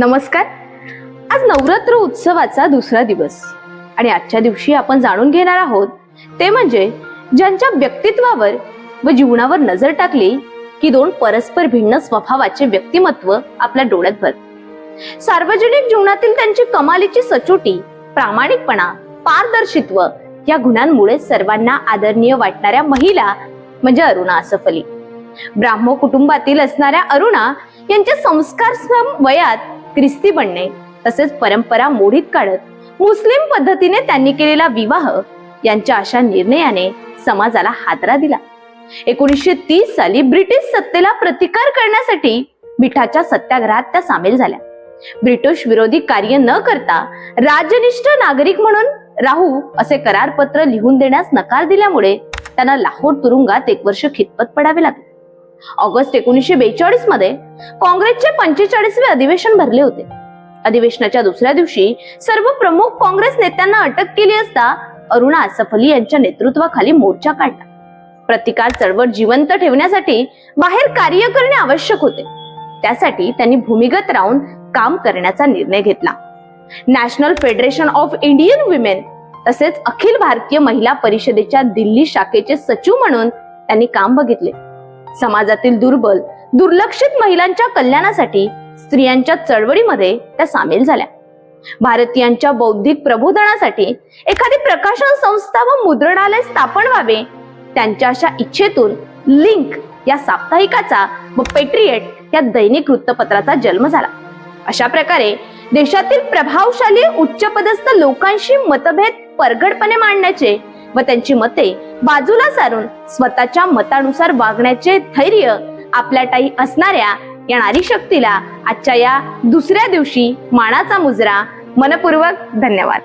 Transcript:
नमस्कार. आज नवरात्र उत्सवाचा दुसरा दिवस. आणि आजच्या दिवशी आपण जाणून घेणार आहोत ते म्हणजे ज्यांच्या व्यक्तित्वावर व जीवनावर नजर टाकली की दोन परस्पर भिन्न स्वभावाचे व्यक्तिमत्व आपल्या डोळ्यात भर. सार्वजनिक जीवनातील त्यांची कमालीची सचोटी प्रामाणिकपणा पारदर्शित्व या गुणांमुळे सर्वांना आदरणीय वाटणाऱ्या महिला म्हणजे अरुणा असफली. ब्राह्मो कुटुंबातील असणाऱ्या अरुणा यांच्या संस्कारक्षम वयात ख्रिस्ती बनणे तसेच परंपरा मोडीत काढत मुस्लिम पद्धतीने त्यांनी केलेला विवाह यांच्या अशा निर्णयाने समाजाला हादरा दिला. एकोणीसशे तीस साली ब्रिटिश सत्तेला प्रतिकार करण्यासाठी मिठाच्या सत्याग्रहात त्या सामील झाल्या. ब्रिटिश विरोधी कार्य न करता राजनिष्ठ नागरिक म्हणून राहू असे करारपत्र लिहून देण्यास नकार दिल्यामुळे त्यांना लाहोर तुरुंगात एक वर्ष खितपत पडावे लागले. ऑगस्ट एकोणीसशे बेचाळीसमध्ये काँग्रेसचे पंचेचाळीसवे अधिवेशन भरले होते. अधिवेशनाच्या दुसऱ्या दिवशी सर्व प्रमुख काँग्रेस नेत्यांना अटक केली असता अरुणा असफली यांच्या नेतृत्वाखाली मोर्चा काढला. प्रतिकार चळवळ जिवंत ठेवण्यासाठी बाहेर कार्य करणे आवश्यक होते. त्यासाठी त्यांनी भूमिगत राहून काम करण्याचा निर्णय घेतला. National federation of Indian women तसेच अखिल भारतीय महिला परिषदेच्या दिल्ली शाखेचे सचिव म्हणून त्यांनी काम बघितले. समाजातील दुर्बल दुर्लक्षित महिलांच्या कल्याणासाठी स्त्रियांच्या चळवळीमध्ये त्या सामील झाल्या. भारतीयांच्या बौद्धिक प्रबोधनासाठी एखादी प्रकाशन संस्था व मुद्रणालय स्थापन व्हावे त्यांच्या अशा इच्छेतून लिंक या साप्ताहिकाचा व पेट्रिएट या दैनिक वृत्तपत्राचा जन्म झाला. अशा प्रकारे देशातील प्रभावशाली उच्चपदस्थ लोकांशी मतभेद परगडपणे मांडण्याचे व त्यांची मते बाजूला सारून स्वतःच्या मतानुसार वागण्याचे धैर्य आपल्या टाई असणाऱ्या या नारी शक्तीला आजच्या या दुसऱ्या दिवशी मानाचा मुजरा. मनपूर्वक धन्यवाद.